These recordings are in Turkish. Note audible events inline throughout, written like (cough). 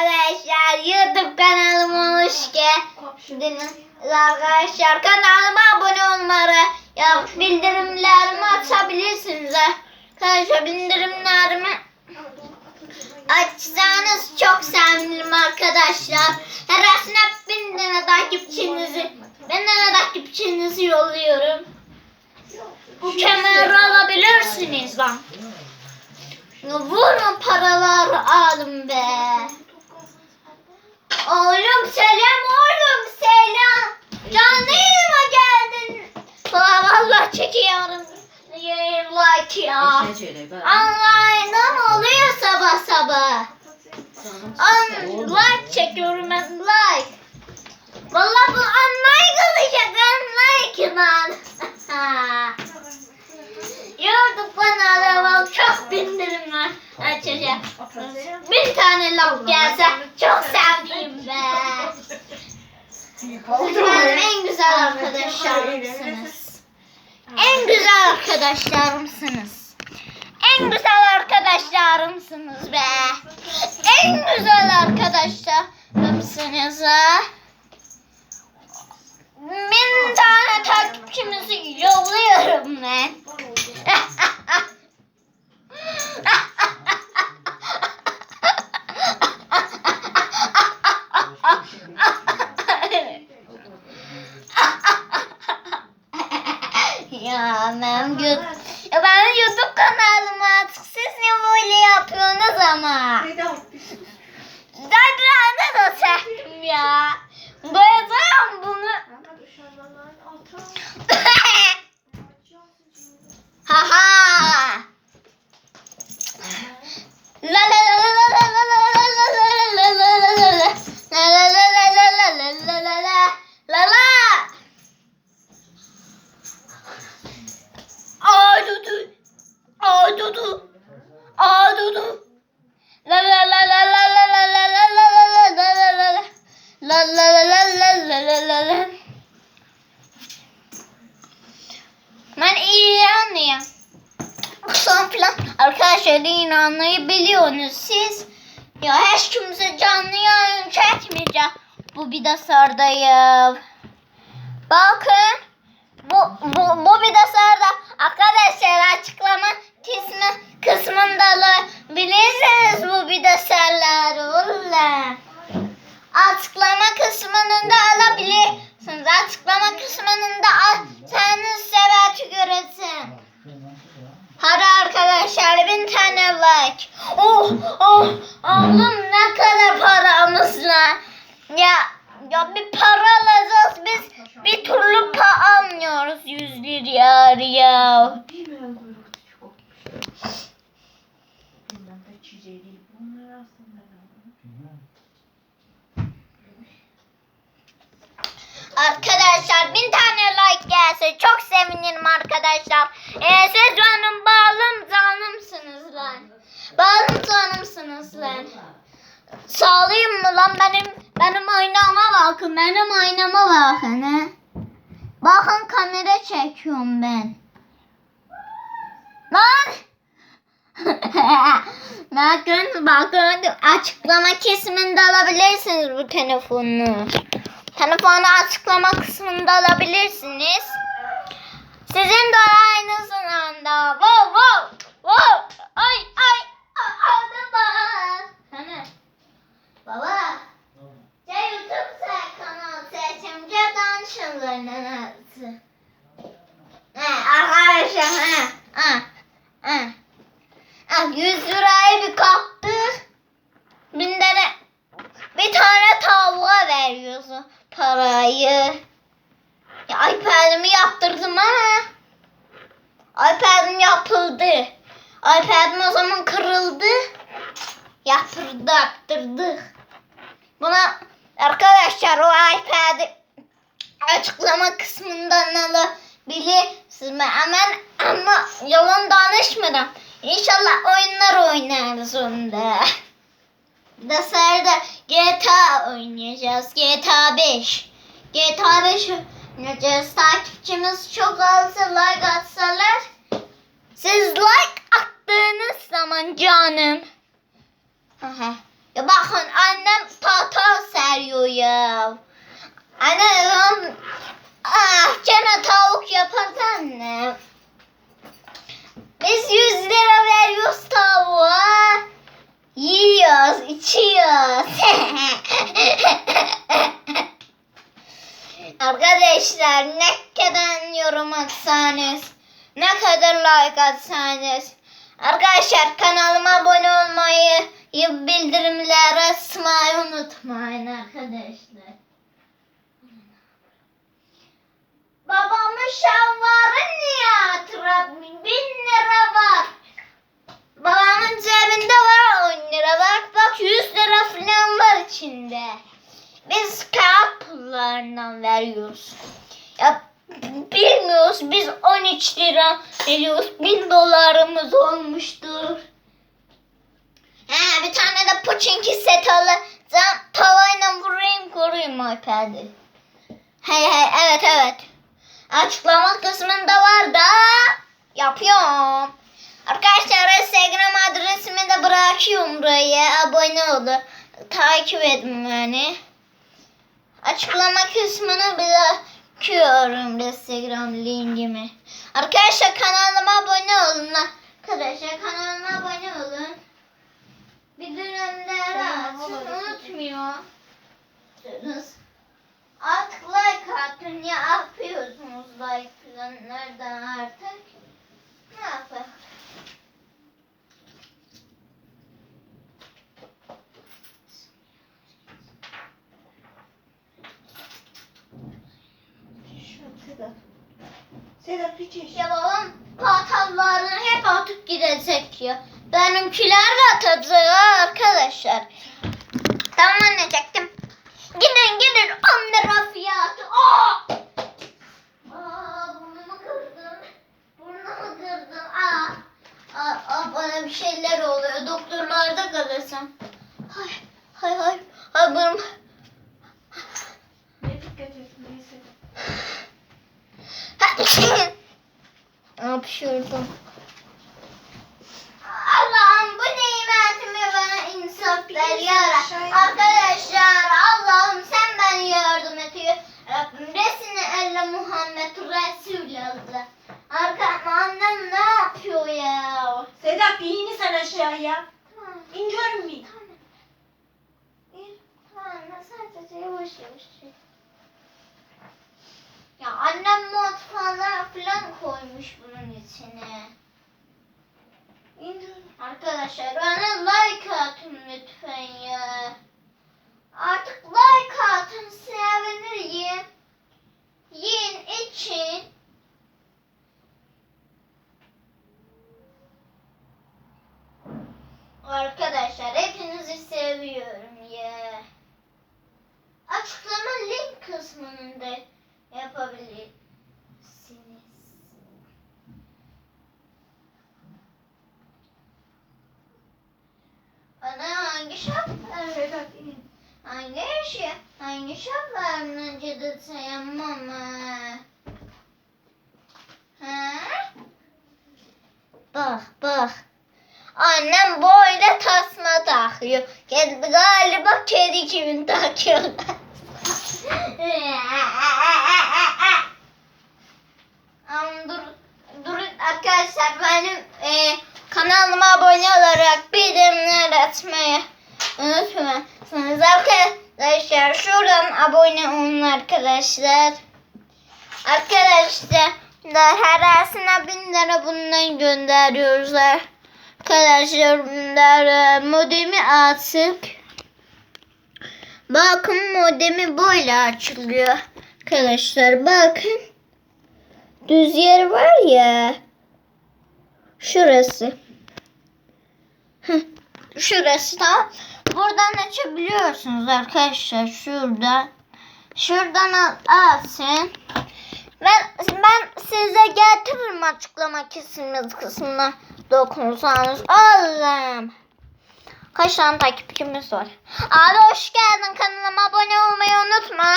arkadaşlar YouTube kanalıma hoş geldiniz. Arkadaşlar kanalıma abone olmayı, ya bildirimlerimi açabilirsiniz. Arkadaşlar bildirimlerimi açsanız çok sevinirim arkadaşlar. Her aslında bin tane takipçinizi, bin tane takipçinizi yolluyorum. Bu kemeri alabilirsiniz lan. Vurun paralar alın be. Oğlum selam oğlum selam. Canlı yayıma geldin. Valla valla çekiyorum. Like ya. Online'da mı oluyor sabah sabah? Like çekiyorum ben like. Valla bu online kalacak online lan. (laughs) YouTube kanalıma çok bindirim var. Açacak. Bir tane laf gelse çok sevdiğim be. Siz benim en güzel arkadaşlarımsınız. En güzel arkadaşlarımsınız. En güzel arkadaşlarımsınız be. En güzel arkadaşlarımsınız ha. Bin tane takipçimizi yolluyorum ben. Ya ben YouTube, ben YouTube kanalım artık. Siz niye böyle yapıyorsunuz ama? Zaten da çektim ya. Koyacağım bunu. (laughs) ha ha. La la La la la la la la la la. Ben iyi anlayayım. Son plan arkadaşlar yine anlayabiliyorsunuz siz. Ya hiç kimse canlı yayın çekmeyeceğim. Bu bir de sardayım. Bakın. Bu, bu, bu bir de sarda. Arkadaşlar açıklama kısmı, kısmında alabilirsiniz bu bir de sarları. Vallahi. Açıklama kısmında alabilirsiniz. Açıklama kısmında alsanız sebeti göresin. Hadi arkadaşlar bin tane like. Oh oh oğlum ne kadar paramız var. Ya ya bir para alacağız biz bir türlü para almıyoruz 100 lira ya. Arkadaşlar bin tane like gelse çok sevinirim arkadaşlar. Ee, siz benim bağlım canımsınız lan. Bağlım canımsınız lan. Sağlayayım mı lan benim benim aynama bakın benim aynama bakın he. Bakın kamera çekiyorum ben. Lan. (laughs) bakın bakın açıklama kısmında alabilirsiniz bu telefonu. Telefonu açıklama kısmında alabilirsiniz. Sizin de aynısın anda. Wow wow wow. Ay ay. Araba. Hani? Baba. Ya YouTube kanal seçimce danışımlarının arası. He arkadaşlar he. Ha. Ha. Ha, 100 lirayı bir kaptı. Bin tane bir tane tavuğa veriyorsun parayı. Ya iPad'imi yaptırdım ama. iPad'im yapıldı. iPad'im o zaman kırıldı. Yaptırdı, yaptırdık. Buna arkadaşlar o iPad'i açıklama kısmından alabilirsiniz. Hemen ama yalan danışmadan. İnşallah oyunlar oynarız onda. Dışarıda GTA oynayacağız. GTA 5. GTA 5 oynayacağız. Takipçimiz çok azsa like atsalar. Siz like attığınız zaman canım. Aha. Ya bakın annem tahta seriyor ya. Anne lan ah gene tavuk yapardı anne. Biz 100 lira veriyoruz tavuğa. Yiyoruz, içiyoruz. (laughs) Arkadaşlar ne kadar yorum atsanız, ne kadar like atsanız. Arkadaşlar kanalıma abone olmayı, bildirimleri açmayı unutmayın arkadaşlar. Babamın şalvarı niye hatıra? Bin lira var. Babamın cebinde var 10 lira var. Bak 100 lira falan var içinde. Biz kağıt veriyoruz. Ya bilmiyoruz biz 13 lira veriyoruz. 1000 dolarımız olmuştur. He, bir tane de Pochinki set alacağım. Tavayla vurayım koruyayım iPad'i. Hey hey evet evet. Açıklama kısmında var da yapıyorum. Arkadaşlar Instagram adresimi de bırakıyorum buraya. Abone olun. Takip edin beni. Açıklama kısmına bırakıyorum Instagram linkimi. Arkadaşlar kanalıma abone olun. Arkadaşlar kanalıma abone olun. Bildirimleri açın unutmuyorsunuz. Artık like atın ya yapıyorsunuz like falan nereden artık? Ne yapalım? Sedat hiç iş. Ya babam patallarını hep atıp gidecek ya. Benimkiler de atacak arkadaşlar. Tamam annecektim. Gidin gidin 10 lira fiyatı. Aa! Aa, burnumu kırdım. Burnumu kırdım. Aa. Aa, aa, bana bir şeyler oluyor. Doktorlarda kalırsam. Hay hay hay. Hay burnum. Ne dikkat et (sniffs) Hapşırdım. Allah'ım bu nimetimi bana insaf ver ya Rabbi. Arkadaşlar Allah'ım sen bana yardım et ya Rabbim. Resini elle Muhammed Resulallah. Arkadaşlar annem ne yapıyor ya? Sedat bir ini sen aşağıya. Tamam. İn görmeyeyim. Tamam. İyi, Tamam sadece yavaş yavaş. Ya annem mutfağına falan koymuş bunun içine. Arkadaşlar bana like atın lütfen ya. Artık like atın sevinirim. Yiyin için. Arkadaşlar hepinizi seviyorum ya. Açıklama link kısmında yapabilirsiniz. Bana hangi şartlar? Sedat in. Hangi şey? Hangi şartlarla ciddi sayamam ha? Ha? Bak bak. Annem böyle tasma takıyor. Galiba kedi kimin takıyorlar. Arkadaşlar benim e, kanalıma abone olarak bildirimler atmayı unutmayın. Arkadaşlar şuradan abone olun arkadaşlar. Arkadaşlar her arasına bin lira bundan gönderiyoruz. Arkadaşlar bunlar modemi açık. Bakın modemi böyle açılıyor. Arkadaşlar bakın. Düz yer var ya. Şurası. Şurası da. Buradan açabiliyorsunuz arkadaşlar. Şuradan. Şuradan al, alsın. Ben, ben size getiririm açıklama kısmı kısmına dokunsanız. Allah'ım. Kaç tane takipçimiz var? Abi hoş geldin kanalıma abone olmayı unutma.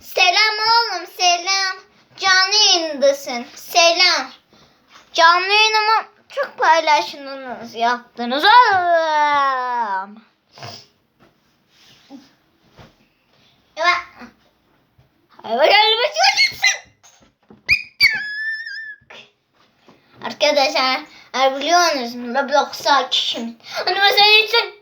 Selam oğlum selam. Canlı yayındasın. Selam. Canlı yayınıma çok paylaştınız yaptınız oğlum. Evet. Hayvan elime. Arkadaşlar biliyor Roblox'a kişimin. Onu mesela için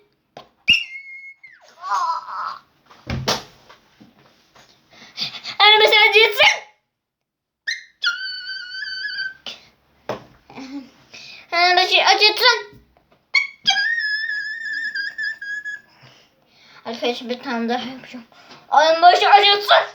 Arkadaşlar bir tane daha yapacağım. Ay başı acıtsın.